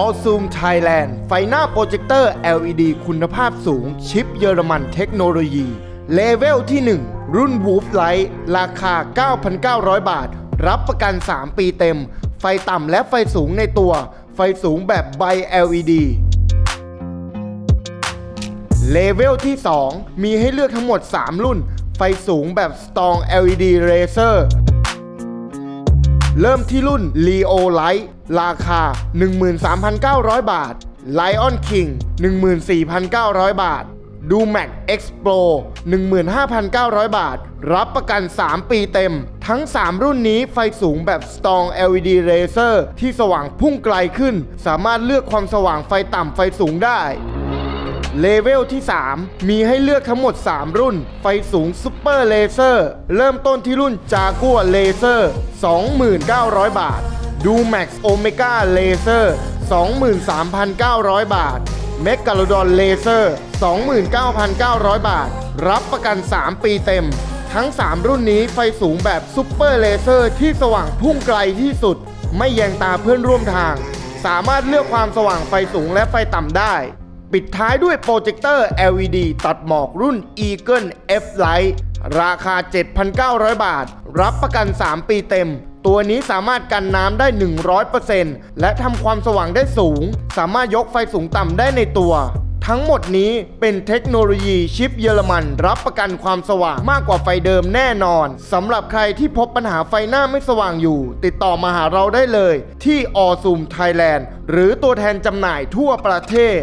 All Zoom Thailand ไฟหน้าโปรเจคเตอร์ LED คุณภาพสูง ชิปเยอรมันเทคโนโลยี เลเวลที่ 1 รุ่น Woof Light ราคา 9,900 บาท รับประกัน 3 ปีเต็ม ไฟต่ำและไฟสูงในตัว ไฟสูงแบบใบ LED เลเวลที่ 2 มีให้เลือกทั้งหมด 3 รุ่น ไฟสูงแบบ Strong LED Laser เริ่มที่รุ่น Leo Light ราคา 13,900 บาท Lion King 14,900 บาทดู Max Explo 15,900 บาท รับประกัน 3 ปีเต็ม ทั้ง 3 รุ่นนี้ไฟสูงแบบ Strong LED Laser ที่สว่างพุ่งไกลขึ้น สามารถเลือกความสว่างไฟต่ำไฟสูงได้ เลเวลที่ 3 มีให้เลือกทั้งหมด 3 รุ่น ไฟสูงซุปเปอร์เลเซอร์ เริ่มต้นที่รุ่นจากัวเลเซอร์ 2,900 บาท ดูแม็กซ์โอเมก้าเลเซอร์ 23,900 บาท เมกาโลดอนเลเซอร์ 29,900 บาท รับประกัน 3 ปีเต็ม ทั้ง 3 รุ่นนี้ไฟสูงแบบซุปเปอร์เลเซอร์ที่สว่างพุ่งไกลที่สุด ไม่แยงตาเพื่อนร่วมทาง สามารถเลือกความสว่างไฟสูงและไฟต่ำได้ ปิดท้ายด้วยโปรเจคเตอร์ LED ตัดหมอกรุ่น Eagle F Light ราคา 7,900 บาท รับประกัน 3 ปีเต็ม ตัวนี้สามารถกันน้ำได้ 100%และทำความสว่างได้สูง สามารถยกไฟสูงต่ำได้ในตัว ทั้งหมดนี้เป็นเทคโนโลยีชิปเยอรมัน รับประกันความสว่างมากกว่าไฟเดิมแน่นอน สำหรับใครที่พบปัญหาไฟหน้าไม่สว่างอยู่ ติดต่อมาหาเราได้เลย ที่ All Zoom Thailand หรือตัวแทนจำหน่ายทั่วประเทศ